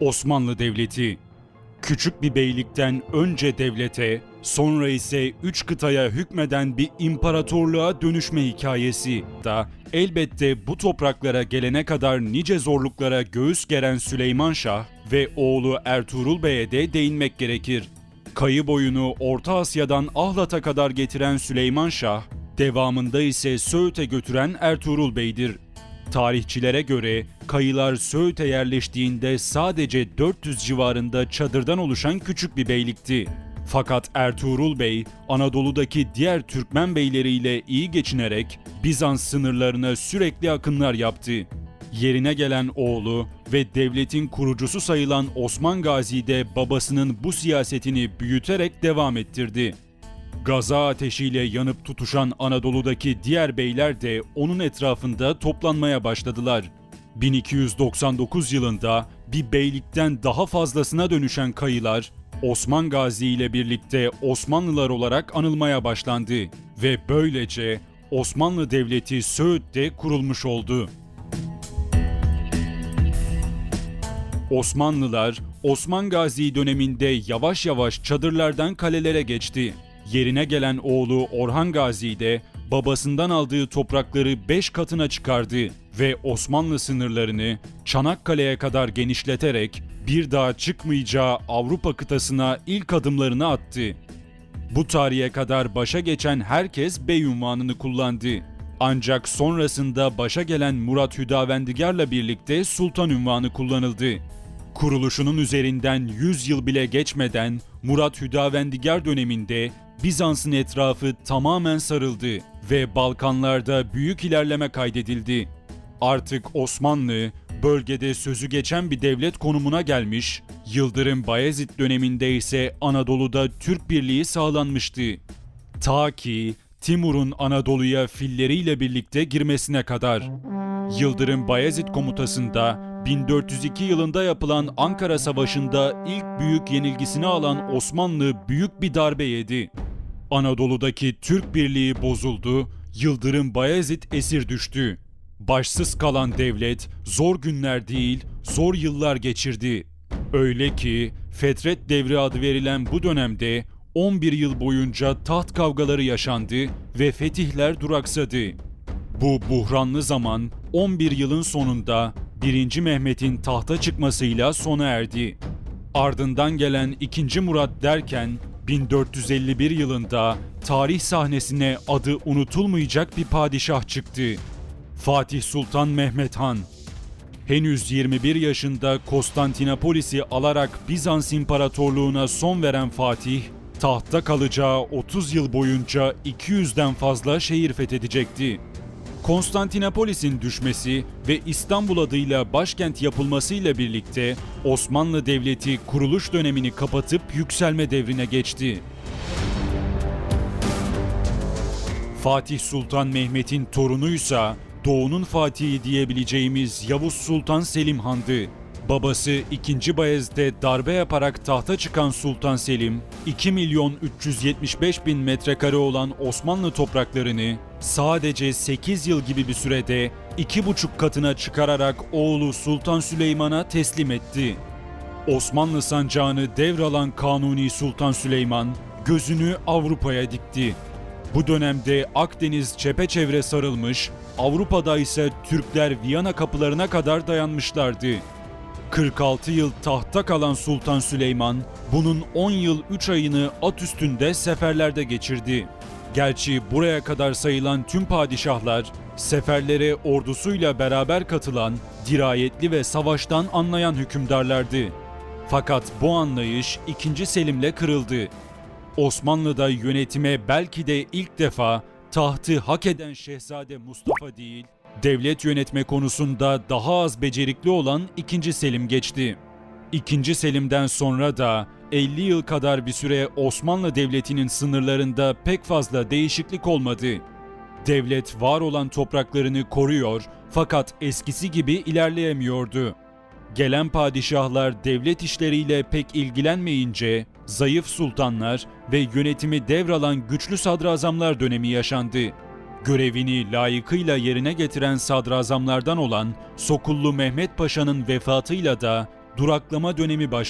Osmanlı Devleti Küçük bir beylikten önce devlete, sonra ise üç kıtaya hükmeden bir imparatorluğa dönüşme hikayesi da elbette bu topraklara gelene kadar nice zorluklara göğüs geren Süleyman Şah ve oğlu Ertuğrul Bey'e de değinmek gerekir. Kayı boyunu Orta Asya'dan Ahlat'a kadar getiren Süleyman Şah, devamında ise Söğüt'e götüren Ertuğrul Bey'dir. Tarihçilere göre kayılar Söğüt'e yerleştiğinde sadece 400 civarında çadırdan oluşan küçük bir beylikti. Fakat Ertuğrul Bey, Anadolu'daki diğer Türkmen beyleriyle iyi geçinerek Bizans sınırlarına sürekli akınlar yaptı. Yerine gelen oğlu ve devletin kurucusu sayılan Osman Gazi de babasının bu siyasetini büyüterek devam ettirdi. Gaza ateşiyle yanıp tutuşan Anadolu'daki diğer beyler de onun etrafında toplanmaya başladılar. 1299 yılında bir beylikten daha fazlasına dönüşen kayılar Osman Gazi ile birlikte Osmanlılar olarak anılmaya başlandı ve böylece Osmanlı Devleti Söğüt'te kurulmuş oldu. Osmanlılar Osman Gazi döneminde yavaş yavaş çadırlardan kalelere geçti. Yerine gelen oğlu Orhan Gazi de babasından aldığı toprakları 5 katına çıkardı ve Osmanlı sınırlarını Çanakkale'ye kadar genişleterek bir daha çıkmayacağı Avrupa kıtasına ilk adımlarını attı. Bu tarihe kadar başa geçen herkes bey unvanını kullandı. Ancak sonrasında başa gelen Murat Hüdavendigar'la birlikte sultan unvanı kullanıldı. Kuruluşunun üzerinden 100 yıl bile geçmeden Murat Hüdavendigar döneminde Bizans'ın etrafı tamamen sarıldı ve Balkanlarda büyük ilerleme kaydedildi. Artık Osmanlı bölgede sözü geçen bir devlet konumuna gelmiş, Yıldırım Bayezid döneminde ise Anadolu'da Türk birliği sağlanmıştı. Ta ki Timur'un Anadolu'ya filleriyle birlikte girmesine kadar. Yıldırım Bayezid komutasında 1402 yılında yapılan Ankara Savaşı'nda ilk büyük yenilgisini alan Osmanlı büyük bir darbe yedi. Anadolu'daki Türk birliği bozuldu, Yıldırım Bayezid esir düştü. Başsız kalan devlet zor günler değil, zor yıllar geçirdi. Öyle ki Fetret Devri adı verilen bu dönemde 11 yıl boyunca taht kavgaları yaşandı ve fetihler duraksadı. Bu buhranlı zaman 11 yılın sonunda 1. Mehmet'in tahta çıkmasıyla sona erdi. Ardından gelen 2. Murat derken 1451 yılında tarih sahnesine adı unutulmayacak bir padişah çıktı. Fatih Sultan Mehmet Han. Henüz 21 yaşında Konstantinopolis'i alarak Bizans İmparatorluğu'na son veren Fatih, tahtta kalacağı 30 yıl boyunca 200'den fazla şehir fethedecekti. Konstantinopolis'in düşmesi ve İstanbul adıyla başkent yapılmasıyla birlikte Osmanlı Devleti kuruluş dönemini kapatıp yükselme devrine geçti. Fatih Sultan Mehmet'in torunuysa Doğu'nun Fatihi diyebileceğimiz Yavuz Sultan Selim Han'dı. Babası 2. Bayezid'e darbe yaparak tahta çıkan Sultan Selim, 2 milyon 375 bin metrekare olan Osmanlı topraklarını sadece 8 yıl gibi bir sürede 2,5 katına çıkararak oğlu Sultan Süleyman'a teslim etti. Osmanlı sancağını devralan Kanuni Sultan Süleyman gözünü Avrupa'ya dikti. Bu dönemde Akdeniz çepeçevre sarılmış, Avrupa'da ise Türkler Viyana kapılarına kadar dayanmışlardı. 46 yıl tahtta kalan Sultan Süleyman, bunun 10 yıl 3 ayını at üstünde seferlerde geçirdi. Gerçi buraya kadar sayılan tüm padişahlar, seferlere ordusuyla beraber katılan, dirayetli ve savaştan anlayan hükümdarlardı. Fakat bu anlayış 2. Selim'le kırıldı. Osmanlı'da yönetime belki de ilk defa tahtı hak eden Şehzade Mustafa değil, devlet yönetme konusunda daha az becerikli olan 2. Selim geçti. 2. Selim'den sonra da 50 yıl kadar bir süre Osmanlı Devleti'nin sınırlarında pek fazla değişiklik olmadı. Devlet var olan topraklarını koruyor fakat eskisi gibi ilerleyemiyordu. Gelen padişahlar devlet işleriyle pek ilgilenmeyince zayıf sultanlar ve yönetimi devralan güçlü sadrazamlar dönemi yaşandı. Görevini layıkıyla yerine getiren sadrazamlardan olan Sokullu Mehmet Paşa'nın vefatıyla da duraklama dönemi başladı.